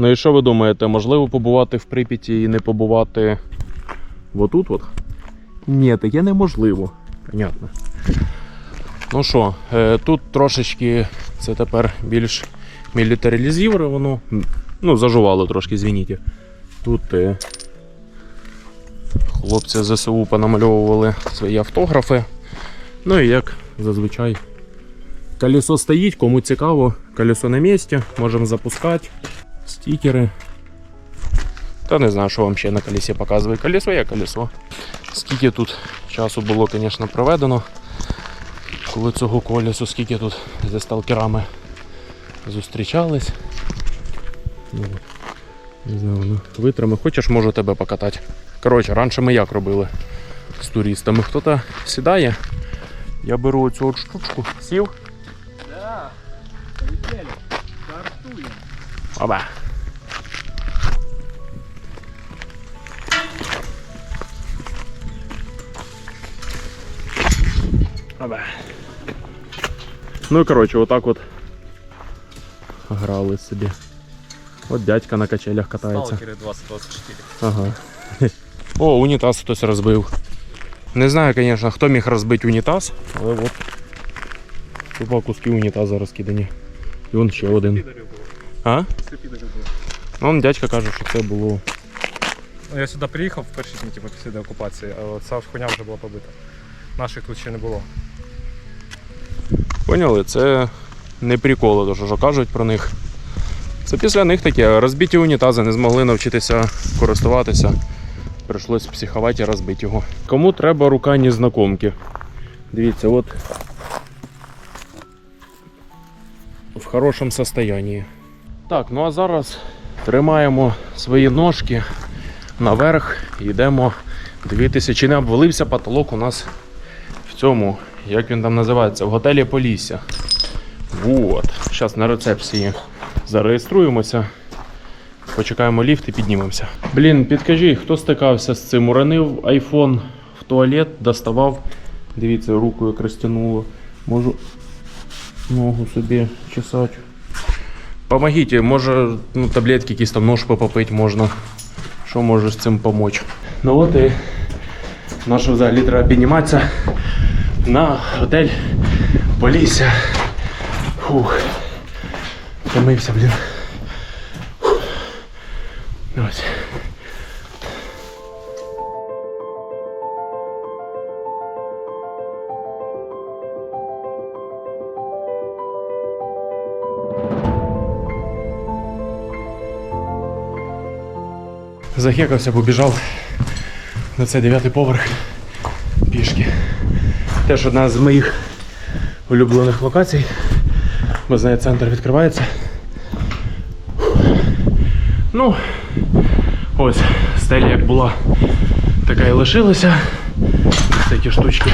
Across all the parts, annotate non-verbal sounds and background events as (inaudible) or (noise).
Ну і що ви думаєте, можливо побувати в Прип'яті і не побувати отут от? Ні, таке неможливо. Понятно. Ну що, е, тут трошечки це тепер більш мілітаризовано. Ну, зажувало трошки, звініть. Тут е, хлопці ЗСУ понамальовували свої автографи. Ну і як зазвичай. Колесо стоїть, кому цікаво, колесо на місці, можемо запускати. Стікери. Та не знаю, що вам ще на колесі показує. Колесо є колесо. Скільки тут часу було, звісно, проведено. Коли цього колесу, скільки тут зі сталкерами зустрічались. Ну, Не знаю, ну, витрами. Хочеш, можу тебе покатати. Коротше, раніше ми як робили з туристами. Хто-то сідає, я беру оцю от штучку, сів. Да, полетели. Стартуем. Оба. Ну і коротше, отак от грали собі. От дядька на качелях катається. Сталкеры 2024. Ага. О, унітаз хтось розбив. Не знаю, звісно, хто міг розбити унітаз, але от тупо куски унітазу розкидані. І он ще один. А? Це підарів було. Ну, Он дядька каже, що це було. Ну, я сюди приїхав в перші дні типу, після деокупації, а ця хуйня вже була побита. Наших тут ще не було. Поняли? Це не приколи, то що кажуть про них. Це після них таке. Розбиті унітази, не змогли навчитися користуватися. Прийшлось психувати і розбити його. Кому треба рука незнакомки? Дивіться, от в хорошому состоянні. Так, ну а зараз тримаємо свої ножки наверх йдемо дивитися, чи не обвалився потолок у нас в цьому, як він там називається, в готелі Полісся. Вот. Зараз на рецепції зареєструємося. Почекаємо ліфт і піднімемося. Блін, підкажіть, хто стикався з цим? Уронив айфон в туалет, доставав. Дивіться, руку як розтягнуло. Можу ногу собі чесати. Помогіть, може ну, таблетки якісь там нож попити можна. Що може з цим допомогти? Ну от і наше взагалі треба підніматися на готель Полісся. Фух. Втомився, блін. Фух. Ось. Захекався, побіжав на цей дев'ятий поверх. Теж одна з моїх улюблених локацій. Бо знає, центр відкривається. Ну, ось стеля як була, така і лишилася. Ось ці штучки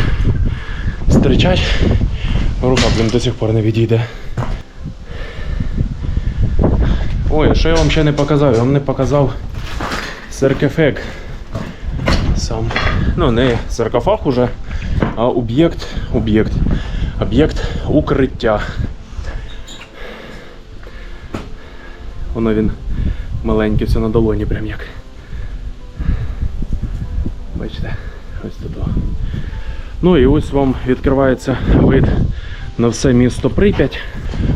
стричать. Рука, блін, до сих пор не відійде. Ой, що я вам ще не показав? Я вам не показав саркофаг. Сам. Ну, не саркофаг уже, а об'єкт. Об'єкт. Об'єкт укриття. Воно він маленький, все на долоні прям як. Бачите, ось тут. Ну і ось вам відкривається вид на все місто Прип'ять.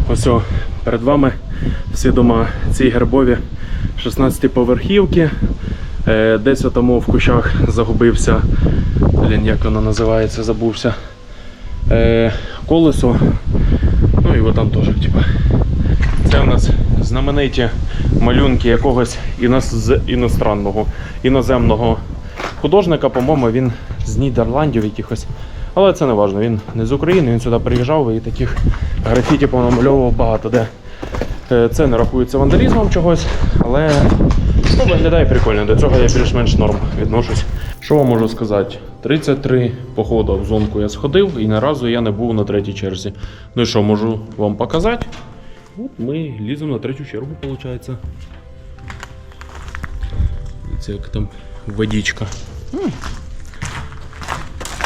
Ось о, перед вами всі дома ці гербові 16 поверхівки. Е, десь тому в кущах загубився. Блін, як воно називається, забувся. Е, колесо. Ну і там теж, типа. Це у нас знамениті малюнки якогось інос... з іностранного, іноземного художника, по-моєму, він з Нідерландів якихось. Але це не важливо, він не з України, він сюди приїжджав і таких графіті понамальовував багато де. Е, Це не рахується вандалізмом чогось, але ну, виглядає прикольно. До цього я більш-менш норм відношусь. Що вам можу сказати? 33 походу в зонку я сходив і ні разу я не був на третій черзі. Ну і що, можу вам показати? От ми ліземо на третю чергу, виходить. Це як там водичка.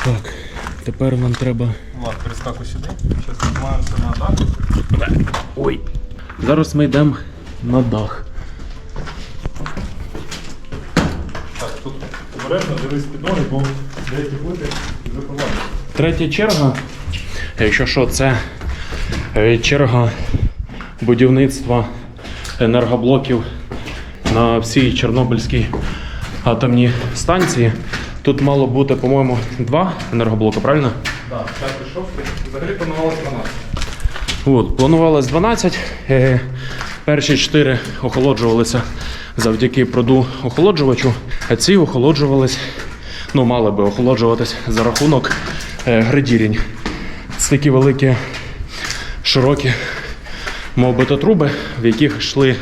Так, тепер нам треба. Влад, перескакуй сюди. Зараз піднімаємося на атаку. Ой. Зараз ми йдемо на дах. Обережно дивись під ноги, бо деякі плити запивають. Третя черга, якщо що, це е, черга будівництва енергоблоків на всій Чорнобильській атомній станції. Тут мало бути, по-моєму, два енергоблоки, правильно? Так, п'ятий шостий. Взагалі планувалося 12. От, планувалось 12. Е, перші 4 охолоджувалися завдяки проду охолоджувачу, ці охолоджувались, ну, мали би охолоджуватись за рахунок е, градірінь. Це такі великі, широкі, мов би, то труби, в яких йшли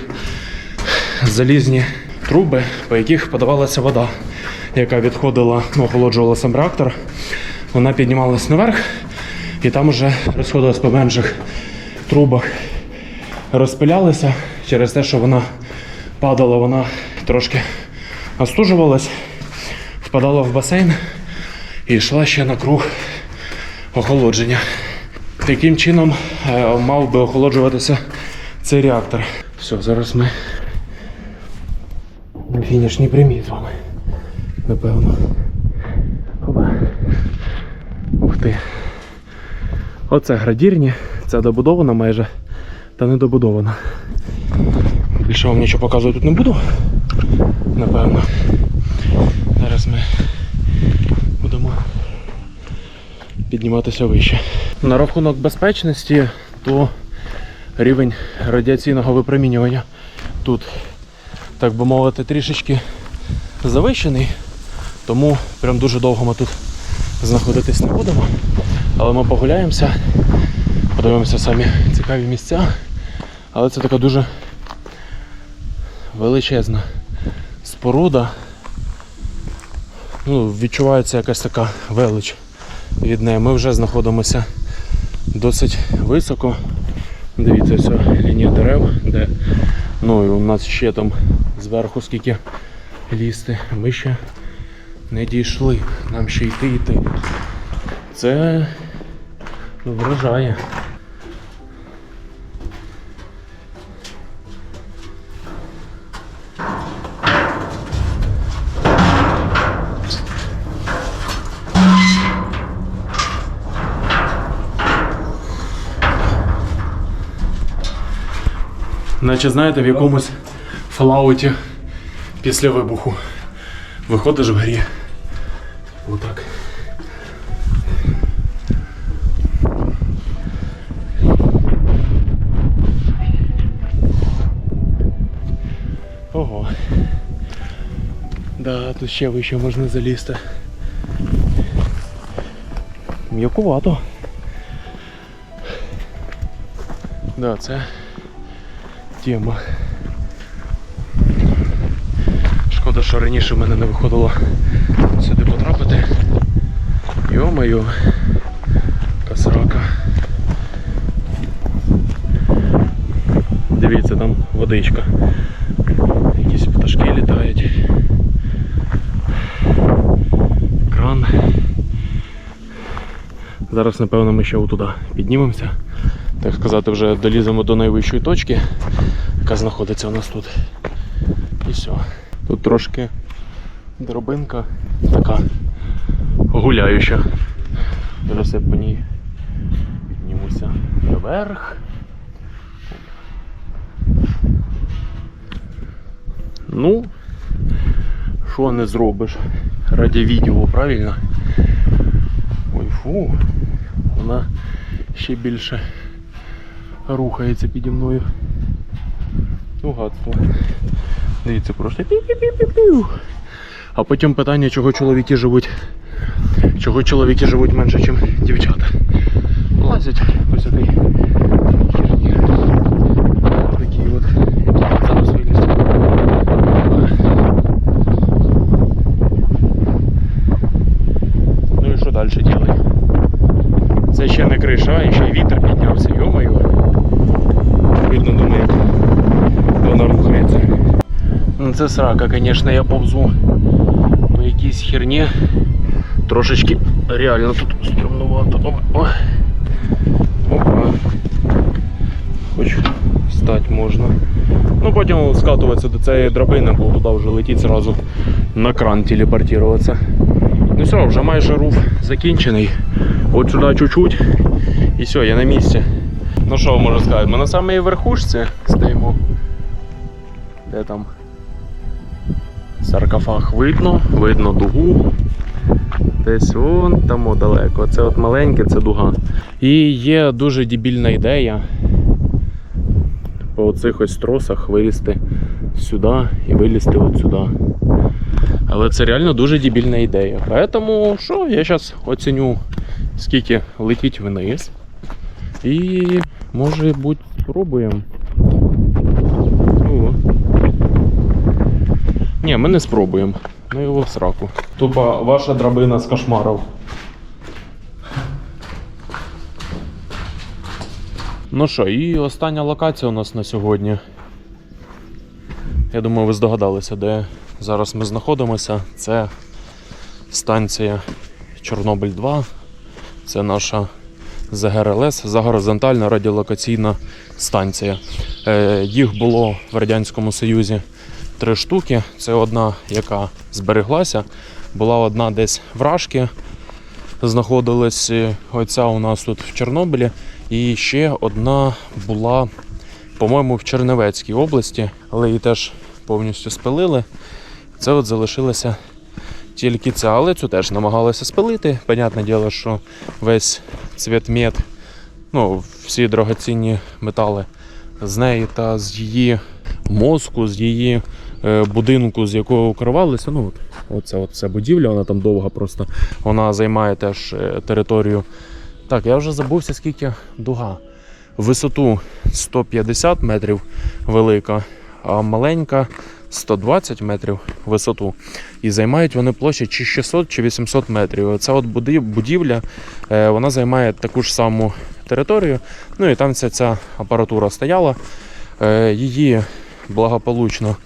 залізні труби, по яких подавалася вода, яка відходила, ну, охолоджувала сам реактор. Вона піднімалась наверх, і там вже розходилась по менших трубах. Розпилялися через те, що вона падала, вона трошки остужувалась, впадала в басейн і йшла ще на круг охолодження. Таким чином е, мав би охолоджуватися цей реактор. Все, зараз ми на фінішній прямій з вами. Напевно. Опа. Ух ти. Оце градірні, це добудована майже, та не добудована. Більше вам нічого показувати тут не буду. Напевно. Зараз ми будемо підніматися вище. На рахунок безпечності, то рівень радіаційного випромінювання тут, так би мовити, трішечки завищений, тому прям дуже довго ми тут знаходитись не будемо. Але ми погуляємося, подивимося самі цікаві місця. Але це така дуже величезна споруда. Ну, відчувається якась така велич від неї. Ми вже знаходимося досить високо. Дивіться, ось лінія дерев, де ну і у нас ще там зверху скільки лізти. Ми ще не дійшли. Нам ще йти йти. Це вражає. Наче знаєте, в якомусь фалауті після вибуху. Виходиш в грі. Отак. Ого. Да, тут ще вище можна залізти. М'якувато. Да, це тема. Шкода, що раніше в мене не виходило сюди потрапити. Йо-моє, касрака. Дивіться, там водичка. Якісь пташки літають. Кран. Зараз, напевно, ми ще отуди піднімемося. Так сказати, вже доліземо до найвищої точки, яка знаходиться у нас тут. І все. Тут трошки дробинка така гуляюча. Зараз я по ній піднімуся наверх. Ну, що не зробиш? Раді відео, правильно? Ой, фу, вона ще більше рухається піді мною. Ну, гадство. Дивіться, просто пі-пі-пі-пі-пі. А потім питання, чого чоловіки живуть. Чого чоловіки живуть менше, ніж дівчата. Лазять ось такий херні. Такі от. Зараз вилізу. Ну і що далі ділай? Це ще не криша, а ще й вітер піднявся, йо-моє. Видно, думаю, як вона рухається. Ну це срака, звісно, я повзу по якійсь херні. Трошечки реально тут стрімнувато. Опа. Опа. Хоч встати можна. Ну потім скатуватися до цієї драбини, бо туди вже летіть зразу на кран телепортуватися. Ну все, вже майже руф закінчений. От сюди чуть-чуть. І все, я на місці. Ну що можу сказати? Ми на самій верхушці стоїмо. Де там? Саркофаг видно, видно дугу. Десь вон там далеко. Це от маленьке, це дуга. І є дуже дебільна ідея по оцих ось тросах вилізти сюди і вилізти от сюди. Але це реально дуже дебільна ідея. Поэтому що, я зараз оціню, скільки летіть вниз. І може бути спробуємо. О. Ні, ми не спробуємо. Ну його в сраку. Тупо ваша драбина з кошмарів. Ну що, і остання локація у нас на сьогодні. Я думаю, ви здогадалися, де зараз ми знаходимося. Це станція Чорнобиль 2. Це наша ЗГРЛС, загоризонтальна радіолокаційна станція. Е, їх було в Радянському Союзі три штуки. Це одна, яка збереглася. Була одна десь в Рашки. Знаходилась е, оця у нас тут в Чорнобилі. І ще одна була, по-моєму, в Чернівецькій області, але її теж повністю спилили. Це от залишилося тільки ця, але цю теж намагалися спилити. Понятне діло, що весь цвітмет, ну, всі дорогоцінні метали з неї та з її мозку, з її е, будинку, з якого укривалися. Ну, оце от будівля, вона там довга просто. Вона займає теж е, територію. Так, я вже забувся, скільки дуга. Висоту 150 метрів велика, а маленька 120 метрів висоту. І займають вони площу чи 600 чи 800 метрів. Ця от будівля е, вона займає таку ж саму територію. Ну і там вся ця апаратура стояла. Е, Її благополучно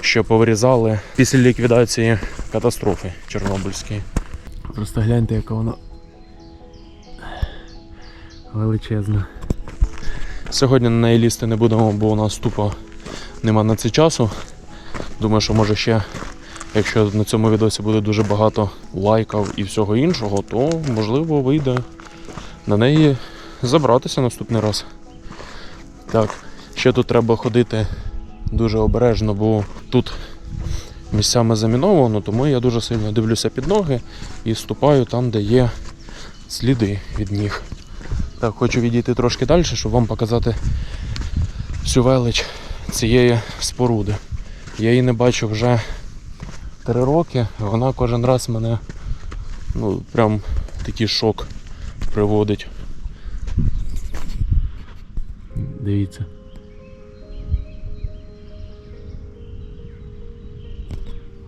що повирізали після ліквідації катастрофи Чорнобильської. Просто гляньте, яка вона величезна. Сьогодні на неї лізти не будемо, бо у нас тупо нема на це часу. Думаю, що може ще, якщо на цьому відосі буде дуже багато лайків і всього іншого, то можливо вийде на неї забратися наступний раз. Так, ще тут треба ходити дуже обережно, бо тут місцями заміновано, тому я дуже сильно дивлюся під ноги і ступаю там, де є сліди від ніг. Так, хочу відійти трошки далі, щоб вам показати всю велич цієї споруди. Я її не бачу вже три роки. Вона кожен раз мене ну, прям такий шок приводить. Дивіться.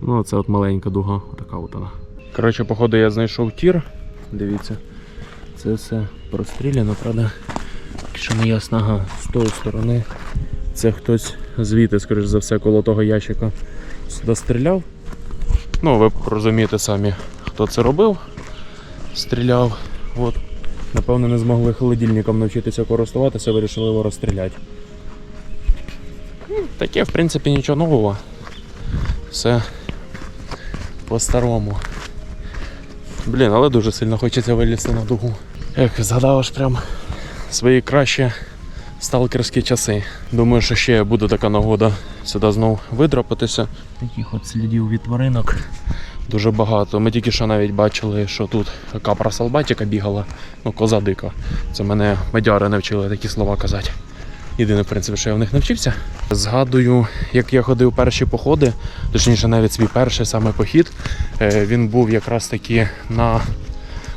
Ну, це от маленька дуга, така от вона. Коротше, походу я знайшов тір. Дивіться. Це все простріляно, правда? Що не ясно, ага, з тої сторони. Це хтось звідти, скоріш за все, коло того ящика сюди стріляв. Ну, ви розумієте самі, хто це робив. Стріляв. От. Напевно, не змогли холодильником навчитися користуватися, вирішили його розстріляти. Ну, Таке, в принципі, нічого нового. Все по-старому. Блін, але дуже сильно хочеться вилізти на дугу. Ех, згадав аж прям свої кращі сталкерські часи. Думаю, що ще буде така нагода сюди знов видрапатися. Таких от слідів від тваринок дуже багато. Ми тільки що навіть бачили, що тут капра салбатіка бігала, ну коза дика. Це мене медяри навчили такі слова казати. Єдине, в принципі, що я в них навчився. Згадую, як я ходив перші походи, точніше, навіть свій перший саме похід. Е, Він був якраз таки на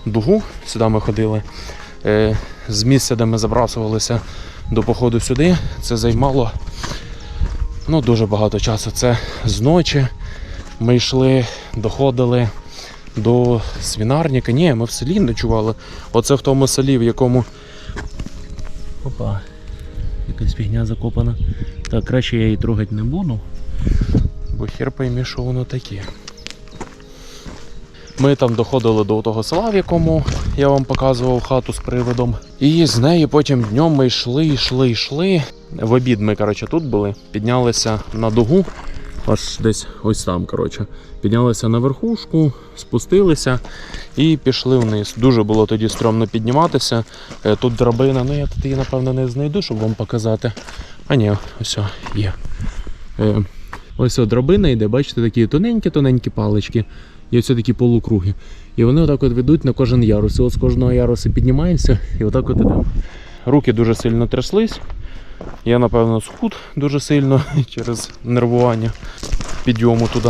дугу. Сюди ми ходили. Е, З місця, де ми забрасувалися до походу сюди, це займало ну, дуже багато часу. Це з ночі. Ми йшли, доходили до свинарника. Ні, ми в селі ночували. Оце в тому селі, в якому. Опа. Якась фігня закопана. Так, краще я її трогати не буду. Бо хер поймі, що воно таке. Ми там доходили до того села, в якому я вам показував хату з приводом. І з неї потім днем ми йшли, йшли, йшли. В обід ми, коротше, тут були, піднялися на дугу, аж десь ось там, коротше. Піднялися на верхушку, спустилися і пішли вниз. Дуже було тоді стрьомно підніматися. Е, Тут драбина, ну я тут її, напевно, не знайду, щоб вам показати. А ні, ось є. Е, Ось драбина йде, бачите, такі тоненькі-тоненькі палички. І ось такі полукруги. І вони отак от ведуть на кожен ярус. І от з кожного ярусу піднімаємося і отак от ідемо. Руки дуже сильно тряслись. Я, напевно, схуд дуже сильно (laughs) через нервування підйому туди.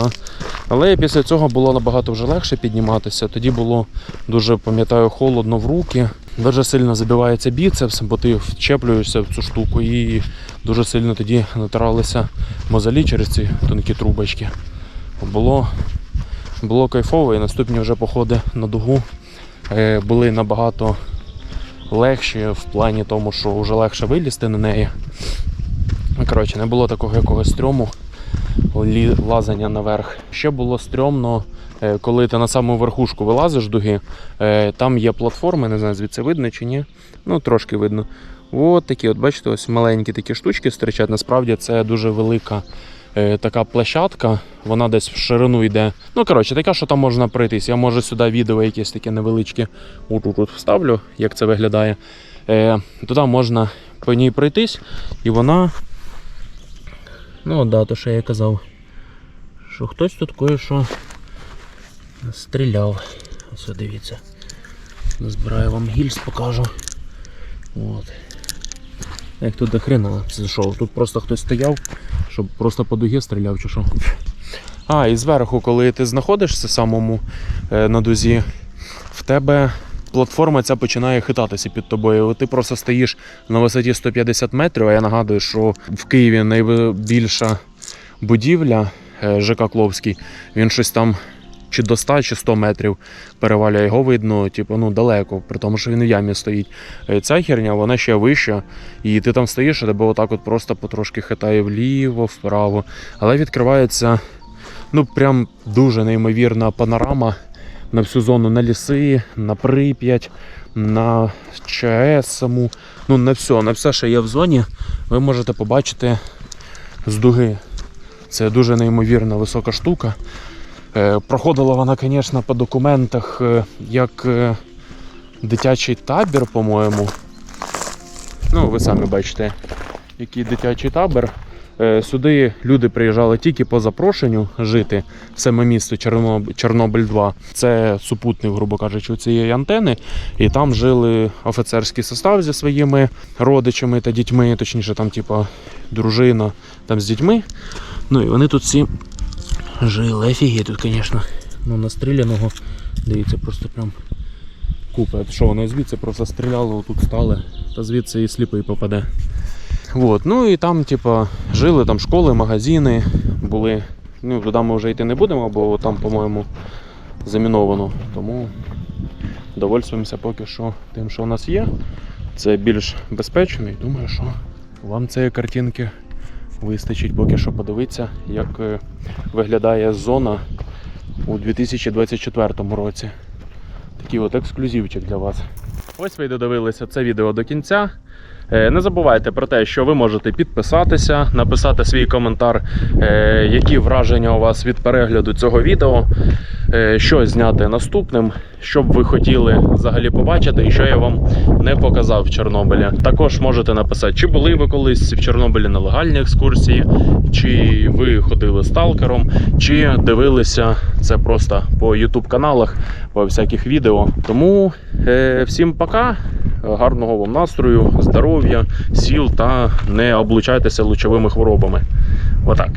Але після цього було набагато вже легше підніматися. Тоді було дуже, пам'ятаю, холодно в руки. Дуже сильно забивається біцепс, бо ти вчеплюєшся в цю штуку і дуже сильно тоді натиралися мозолі через ці тонкі трубочки. Було, було кайфово і наступні вже походи на дугу е, були набагато легші в плані тому, що вже легше вилізти на неї. Коротше, не було такого якогось стрьому лазання наверх. Ще було стрьомно, е, коли ти на саму верхушку вилазиш дуги, е, там є платформи, не знаю, звідси видно чи ні. Ну, трошки видно. От такі, от бачите, ось маленькі такі штучки стирчать. Насправді це дуже велика така площадка. Вона десь в ширину йде. Ну, коротше, така, що там можна пройтись. Я може сюди відео якесь таке невеличке отут вставлю, як це виглядає. Е, туди можна по ній пройтись, і вона. Ну, да, то що я казав. Що хтось тут кое-що стріляв. Ось дивіться. Збираю вам гільз, покажу. От. Як тут до хрена це? Тут просто хтось стояв, щоб просто по дугі стріляв чи що. А, і зверху, коли ти знаходишся самому е, на дузі, в тебе платформа ця починає хитатися під тобою. Ти просто стоїш на висоті 150 метрів, а я нагадую, що в Києві найбільша будівля е, ЖК Кловський, він щось там чи до 100, чи 100 метрів перевалює. Його видно, типу, ну, далеко, при тому, що він в ямі стоїть. Е, Ця херня, вона ще вища, і ти там стоїш, а тебе отак от просто потрошки хитає вліво, вправо. Але відкривається ну, прям дуже неймовірна панорама на всю зону на ліси, на Прип'ять, на ЧАЕС саму. Ну, на все, на все, що є в зоні, ви можете побачити з дуги. Це дуже неймовірна висока штука. Е, Проходила вона, звісно, по документах е, як е, дитячий табір, по-моєму. Ну, ви самі бачите, який дитячий табір. Сюди люди приїжджали тільки по запрошенню жити в саме місто Чорноб- Чорнобиль 2. Це супутник, грубо кажучи, цієї антени. І там жили офіцерський состав зі своїми родичами та дітьми, точніше, там, типа, дружина там з дітьми. Ну і вони тут всі жили. Офігеть тут, звісно. Ну, настріляного. Дивіться, просто прям купа. Що воно звідси просто стріляло, тут стали, та звідси і сліпий попаде. Вот. Ну і там, типа, жили там школи, магазини були. Ну, туди ми вже йти не будемо, бо там, по-моєму, заміновано. Тому довольствуємося поки що тим, що у нас є. Це більш безпечно і думаю, що вам цієї картинки вистачить поки що подивитися, як е, виглядає зона у 2024 році. Такий от ексклюзивчик для вас. Ось ви додивилися це відео до кінця. Е, Не забувайте про те, що ви можете підписатися, написати свій коментар, е, які враження у вас від перегляду цього відео, що зняти наступним, що б ви хотіли взагалі побачити, і що я вам не показав в Чорнобилі. Також можете написати, чи були ви колись в Чорнобилі на легальній екскурсії, чи ви ходили сталкером, чи дивилися це просто по YouTube каналах, по всяких відео. Тому е, всім пока. Гарного вам настрою, здоров'я, сіл та не облучайтеся лучовими хворобами. Отак.